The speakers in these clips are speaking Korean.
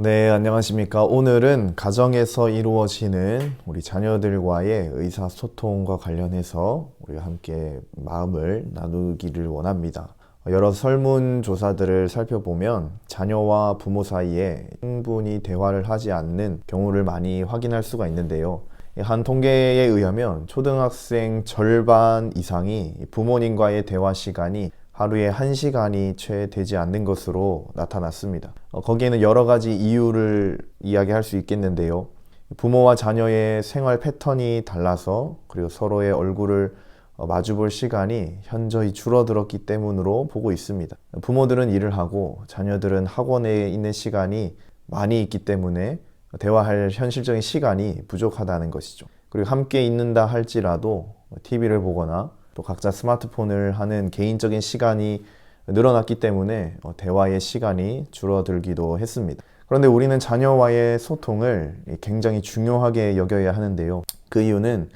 네, 안녕하십니까. 오늘은 가정에서 이루어지는 우리 자녀들과의 의사소통과 관련해서 우리가 함께 마음을 나누기를 원합니다. 여러 설문조사들을 살펴보면 자녀와 부모 사이에 충분히 대화를 하지 않는 경우를 많이 확인할 수가 있는데요. 한 통계에 의하면 초등학생 절반 이상이 부모님과의 대화 시간이 하루에 1시간이 채 되지 않는 것으로 나타났습니다. 어, 거기에는 여러 가지 이유를 이야기할 수 있겠는데요. 부모와 자녀의 생활 패턴이 달라서 그리고 서로의 얼굴을 어, 마주볼 시간이 현저히 줄어들었기 때문으로 보고 있습니다. 부모들은 일을 하고 자녀들은 학원에 있는 시간이 많이 있기 때문에 대화할 현실적인 시간이 부족하다는 것이죠. 그리고 함께 있는다 할지라도 TV를 보거나 또 각자 스마트폰을 하는 개인적인 시간이 늘어났기 때문에 어, 대화의 시간이 줄어들기도 했습니다. 그런데 우리는 자녀와의 소통을 굉장히 중요하게 여겨야 하는데요. 그 이유는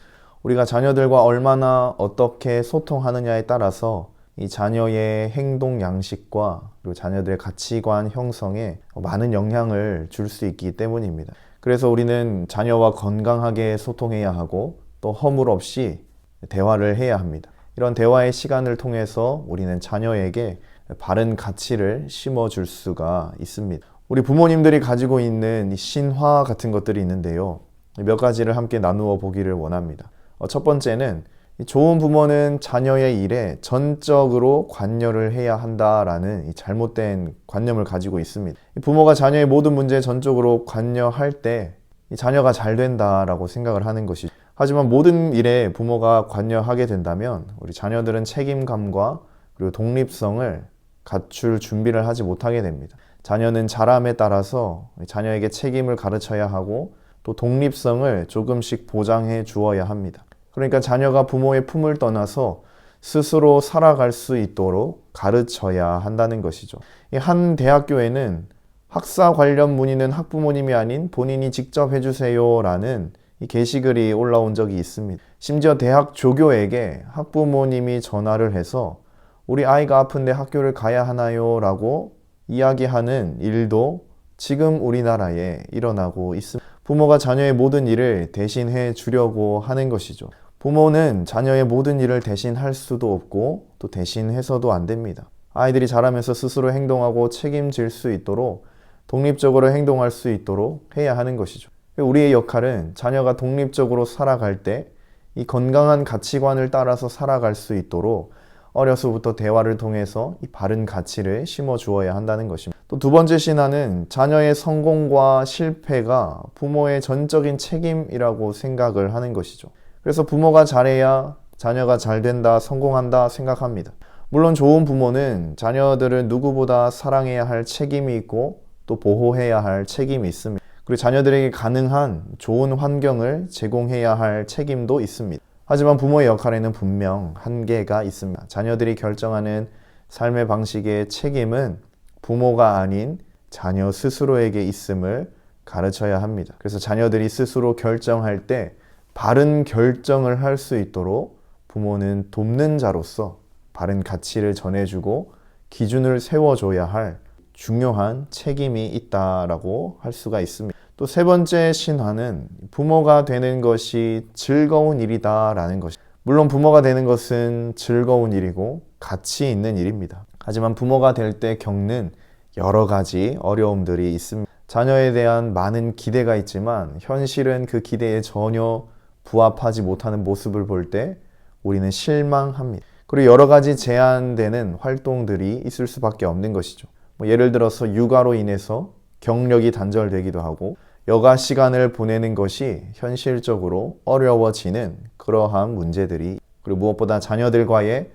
우리가 자녀들과 얼마나 어떻게 소통하느냐에 따라서 이 자녀의 행동 양식과 그리고 자녀들의 가치관 형성에 많은 영향을 줄 수 있기 때문입니다. 그래서 우리는 자녀와 건강하게 소통해야 하고 또 허물 없이 대화를 해야 합니다. 이런 대화의 시간을 통해서 우리는 자녀에게 바른 가치를 심어줄 수가 있습니다. 우리 부모님들이 가지고 있는 이 신화 같은 것들이 있는데요. 몇 가지를 함께 나누어 보기를 원합니다. 어, 첫 번째는 이 좋은 부모는 자녀의 일에 전적으로 관여를 해야 한다라는 이 잘못된 관념을 가지고 있습니다. 이 부모가 자녀의 모든 문제에 전적으로 관여할 때이 자녀가 잘 된다라고 생각을 하는 것이 하지만 모든 일에 부모가 관여하게 된다면 우리 자녀들은 책임감과 그리고 독립성을 갖출 준비를 하지 못하게 됩니다. 자녀는 자람에 따라서 자녀에게 책임을 가르쳐야 하고 또 독립성을 조금씩 보장해 주어야 합니다. 그러니까 자녀가 부모의 품을 떠나서 스스로 살아갈 수 있도록 가르쳐야 한다는 것이죠. 이한 대학교에는 학사 관련 문의는 학부모님이 아닌 본인이 직접 해주세요라는 이 게시글이 올라온 적이 있습니다. 심지어 대학 조교에게 학부모님이 전화를 해서 우리 아이가 아픈데 학교를 가야 하나요? 라고 이야기하는 일도 지금 우리나라에 일어나고 있습니다. 부모가 자녀의 모든 일을 대신해 주려고 하는 것이죠. 부모는 자녀의 모든 일을 대신할 수도 없고 또 대신해서도 안 됩니다. 아이들이 자라면서 스스로 행동하고 책임질 수 있도록 독립적으로 행동할 수 있도록 해야 하는 것이죠. 우리의 역할은 자녀가 독립적으로 살아갈 때 이 건강한 가치관을 따라서 살아갈 수 있도록 어려서부터 대화를 통해서 이 바른 가치를 심어 주어야 한다는 것입니다. 또 두 번째 신화는 자녀의 성공과 실패가 부모의 전적인 책임이라고 생각을 하는 것이죠. 그래서 부모가 잘해야 자녀가 잘 된다, 성공한다 생각합니다. 물론 좋은 부모는 자녀들을 누구보다 사랑해야 할 책임이 있고 또 보호해야 할 책임이 있습니다. 그리고 자녀들에게 가능한 좋은 환경을 제공해야 할 책임도 있습니다. 하지만 부모의 역할에는 분명 한계가 있습니다. 자녀들이 결정하는 삶의 방식의 책임은 부모가 아닌 자녀 스스로에게 있음을 가르쳐야 합니다. 그래서 자녀들이 스스로 결정할 때 바른 결정을 할 수 있도록 부모는 돕는 자로서 바른 가치를 전해주고 기준을 세워줘야 할 중요한 책임이 있다라고 할 수가 있습니다. 또 세 번째 신화는 부모가 되는 것이 즐거운 일이다라는 것이. 물론 부모가 되는 것은 즐거운 일이고 가치 있는 일입니다. 하지만 부모가 될 때 겪는 여러 가지 어려움들이 있습니다. 자녀에 대한 많은 기대가 있지만 현실은 그 기대에 전혀 부합하지 못하는 모습을 볼 때 우리는 실망합니다. 그리고 여러 가지 제한되는 활동들이 있을 수밖에 없는 것이죠. 뭐 예를 들어서 육아로 인해서 경력이 단절되기도 하고 여가 시간을 보내는 것이 현실적으로 어려워지는 그러한 문제들이 그리고 무엇보다 자녀들과의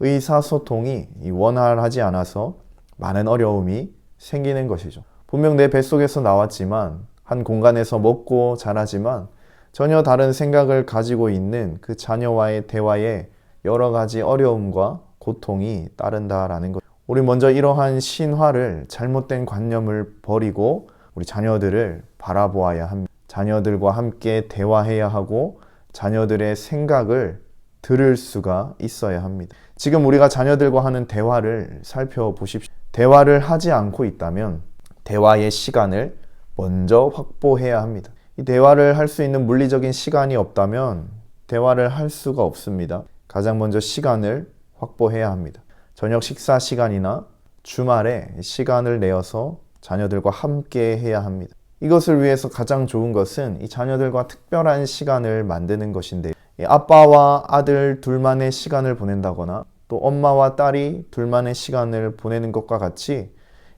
의사소통이 원활하지 않아서 많은 어려움이 생기는 것이죠. 분명 내 뱃속에서 나왔지만 한 공간에서 먹고 자라지만 전혀 다른 생각을 가지고 있는 그 자녀와의 대화에 여러 가지 어려움과 고통이 따른다라는 것. 우리 먼저 이러한 신화를 잘못된 관념을 버리고 우리 자녀들을 바라보아야 합니다. 자녀들과 함께 대화해야 하고 자녀들의 생각을 들을 수가 있어야 합니다. 지금 우리가 자녀들과 하는 대화를 살펴보십시오. 대화를 하지 않고 있다면 대화의 시간을 먼저 확보해야 합니다. 이 대화를 할 수 있는 물리적인 시간이 없다면 대화를 할 수가 없습니다. 가장 먼저 시간을 확보해야 합니다. 저녁 식사 시간이나 주말에 시간을 내어서 자녀들과 함께 해야 합니다. 이것을 위해서 가장 좋은 것은 이 자녀들과 특별한 시간을 만드는 것인데 이 아빠와 아들 둘만의 시간을 보낸다거나 또 엄마와 딸이 둘만의 시간을 보내는 것과 같이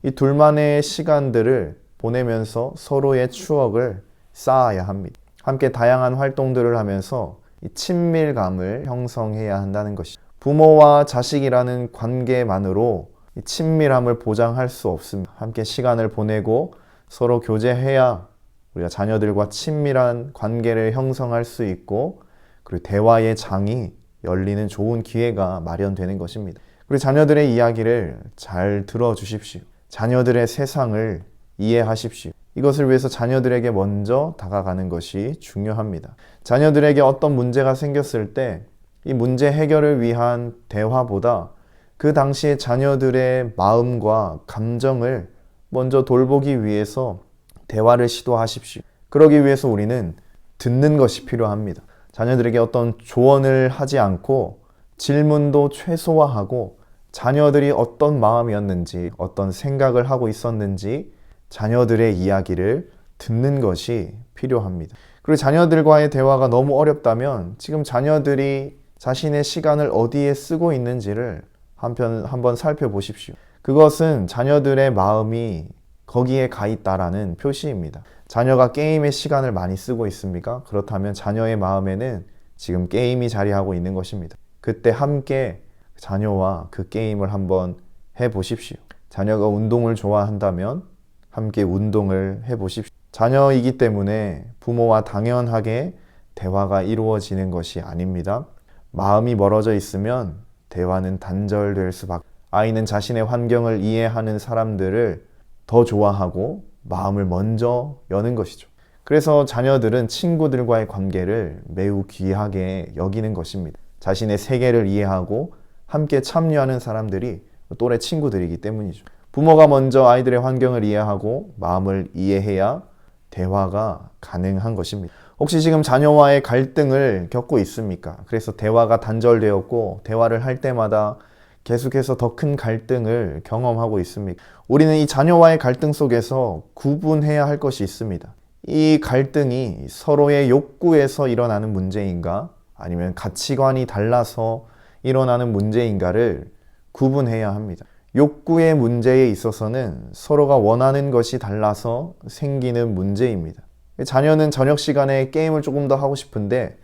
이 둘만의 시간들을 보내면서 서로의 추억을 쌓아야 합니다. 함께 다양한 활동들을 하면서 이 친밀감을 형성해야 한다는 것이죠. 부모와 자식이라는 관계만으로 이 친밀함을 보장할 수 없습니다. 함께 시간을 보내고 서로 교제해야 우리가 자녀들과 친밀한 관계를 형성할 수 있고 그리고 대화의 장이 열리는 좋은 기회가 마련되는 것입니다. 그리고 자녀들의 이야기를 잘 들어주십시오. 자녀들의 세상을 이해하십시오. 이것을 위해서 자녀들에게 먼저 다가가는 것이 중요합니다. 자녀들에게 어떤 문제가 생겼을 때 이 문제 해결을 위한 대화보다 그 당시에 자녀들의 마음과 감정을 먼저 돌보기 위해서 대화를 시도하십시오. 그러기 위해서 우리는 듣는 것이 필요합니다. 자녀들에게 어떤 조언을 하지 않고 질문도 최소화하고 자녀들이 어떤 마음이었는지, 어떤 생각을 하고 있었는지 자녀들의 이야기를 듣는 것이 필요합니다. 그리고 자녀들과의 대화가 너무 어렵다면 지금 자녀들이 자신의 시간을 어디에 쓰고 있는지를 한편 한번 살펴보십시오. 그것은 자녀들의 마음이 거기에 가 있다라는 표시입니다. 자녀가 게임에 시간을 많이 쓰고 있습니까? 그렇다면 자녀의 마음에는 지금 게임이 자리하고 있는 것입니다. 그때 함께 자녀와 그 게임을 한번 해 보십시오. 자녀가 운동을 좋아한다면 함께 운동을 해 보십시오. 자녀이기 때문에 부모와 당연하게 대화가 이루어지는 것이 아닙니다. 마음이 멀어져 있으면 대화는 단절될 수밖에. 아이는 자신의 환경을 이해하는 사람들을 더 좋아하고 마음을 먼저 여는 것이죠. 그래서 자녀들은 친구들과의 관계를 매우 귀하게 여기는 것입니다. 자신의 세계를 이해하고 함께 참여하는 사람들이 또래 친구들이기 때문이죠. 부모가 먼저 아이들의 환경을 이해하고 마음을 이해해야 대화가 가능한 것입니다. 혹시 지금 자녀와의 갈등을 겪고 있습니까? 그래서 대화가 단절되었고 대화를 할 때마다 계속해서 더 큰 갈등을 경험하고 있습니다. 우리는 이 자녀와의 갈등 속에서 구분해야 할 것이 있습니다. 이 갈등이 서로의 욕구에서 일어나는 문제인가 아니면 가치관이 달라서 일어나는 문제인가를 구분해야 합니다. 욕구의 문제에 있어서는 서로가 원하는 것이 달라서 생기는 문제입니다. 자녀는 저녁 시간에 게임을 조금 더 하고 싶은데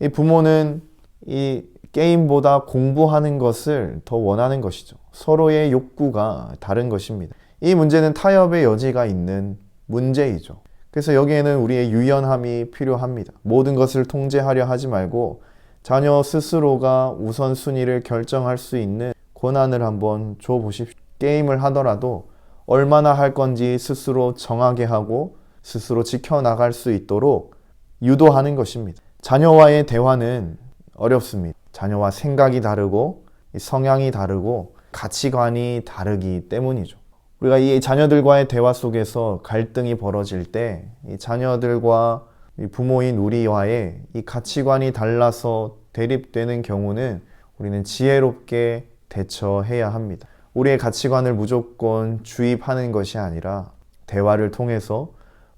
이 부모는 이 게임보다 공부하는 것을 더 원하는 것이죠. 서로의 욕구가 다른 것입니다. 이 문제는 타협의 여지가 있는 문제이죠. 그래서 여기에는 우리의 유연함이 필요합니다. 모든 것을 통제하려 하지 말고 자녀 스스로가 우선순위를 결정할 수 있는 권한을 한번 줘 보십시오. 게임을 하더라도 얼마나 할 건지 스스로 정하게 하고 스스로 지켜나갈 수 있도록 유도하는 것입니다. 자녀와의 대화는 어렵습니다. 자녀와 생각이 다르고 성향이 다르고 가치관이 다르기 때문이죠. 우리가 이 자녀들과의 대화 속에서 갈등이 벌어질 때 이 자녀들과 이 부모인 우리와의 이 가치관이 달라서 대립되는 경우는 우리는 지혜롭게 대처해야 합니다. 우리의 가치관을 무조건 주입하는 것이 아니라 대화를 통해서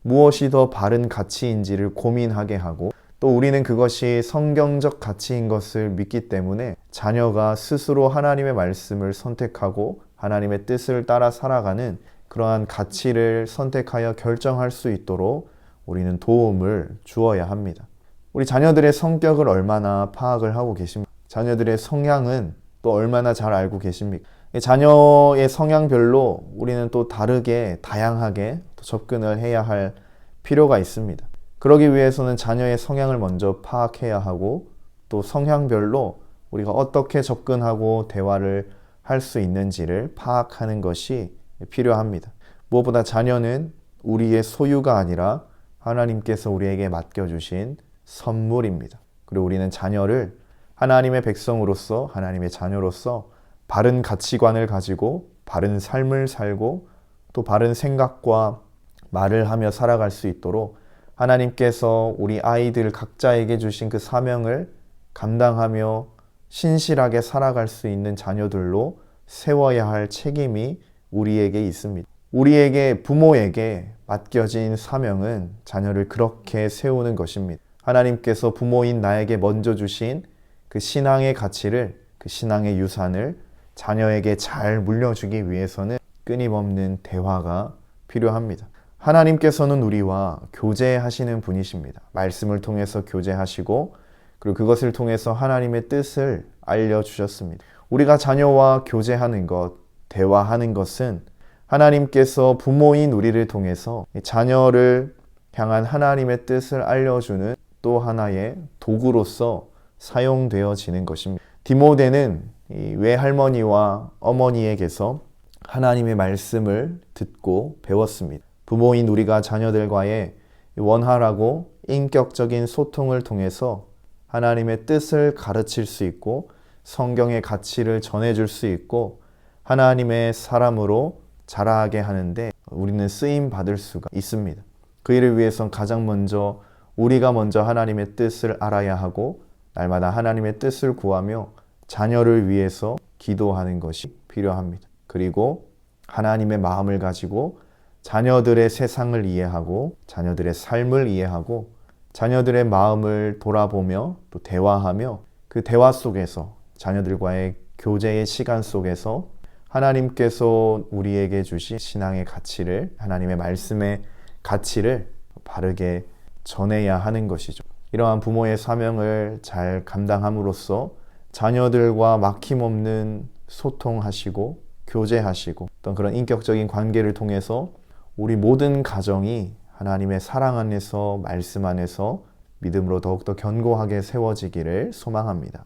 무엇이 더 바른 가치인지를 고민하게 하고 또 우리는 그것이 성경적 가치인 것을 믿기 때문에 자녀가 스스로 하나님의 말씀을 선택하고 하나님의 뜻을 따라 살아가는 그러한 가치를 선택하여 결정할 수 있도록 우리는 도움을 주어야 합니다. 우리 자녀들의 성격을 얼마나 파악을 하고 계십니까? 자녀들의 성향은 또 얼마나 잘 알고 계십니까? 자녀의 성향별로 우리는 또 다르게 다양하게 접근을 해야 할 필요가 있습니다. 그러기 위해서는 자녀의 성향을 먼저 파악해야 하고 또 성향별로 우리가 어떻게 접근하고 대화를 할 수 있는지를 파악하는 것이 필요합니다. 무엇보다 자녀는 우리의 소유가 아니라 하나님께서 우리에게 맡겨주신 선물입니다. 그리고 우리는 자녀를 하나님의 백성으로서 하나님의 자녀로서 바른 가치관을 가지고 바른 삶을 살고 또 바른 생각과 말을 하며 살아갈 수 있도록 하나님께서 우리 아이들 각자에게 주신 그 사명을 감당하며 신실하게 살아갈 수 있는 자녀들로 세워야 할 책임이 우리에게 있습니다. 우리에게 부모에게 맡겨진 사명은 자녀를 그렇게 세우는 것입니다. 하나님께서 부모인 나에게 먼저 주신 그 신앙의 가치를 그 신앙의 유산을 자녀에게 잘 물려주기 위해서는 끊임없는 대화가 필요합니다. 하나님께서는 우리와 교제하시는 분이십니다. 말씀을 통해서 교제하시고 그리고 그것을 통해서 하나님의 뜻을 알려주셨습니다. 우리가 자녀와 교제하는 것, 대화하는 것은 하나님께서 부모인 우리를 통해서 자녀를 향한 하나님의 뜻을 알려주는 또 하나의 도구로서 사용되어지는 것입니다. 디모데는 이 외할머니와 어머니에게서 하나님의 말씀을 듣고 배웠습니다. 부모인 우리가 자녀들과의 원활하고 인격적인 소통을 통해서 하나님의 뜻을 가르칠 수 있고 성경의 가치를 전해줄 수 있고 하나님의 사람으로 자라게 하는데 우리는 쓰임 받을 수가 있습니다. 그 일을 위해선 가장 먼저 우리가 먼저 하나님의 뜻을 알아야 하고 날마다 하나님의 뜻을 구하며 자녀를 위해서 기도하는 것이 필요합니다. 그리고 하나님의 마음을 가지고 자녀들의 세상을 이해하고 자녀들의 삶을 이해하고 자녀들의 마음을 돌아보며 또 대화하며 그 대화 속에서 자녀들과의 교제의 시간 속에서 하나님께서 우리에게 주신 신앙의 가치를 하나님의 말씀의 가치를 바르게 전해야 하는 것이죠. 이러한 부모의 사명을 잘 감당함으로써 자녀들과 막힘없는 소통하시고 교제하시고 어떤 그런 인격적인 관계를 통해서 우리 모든 가정이 하나님의 사랑 안에서 말씀 안에서 믿음으로 더욱더 견고하게 세워지기를 소망합니다.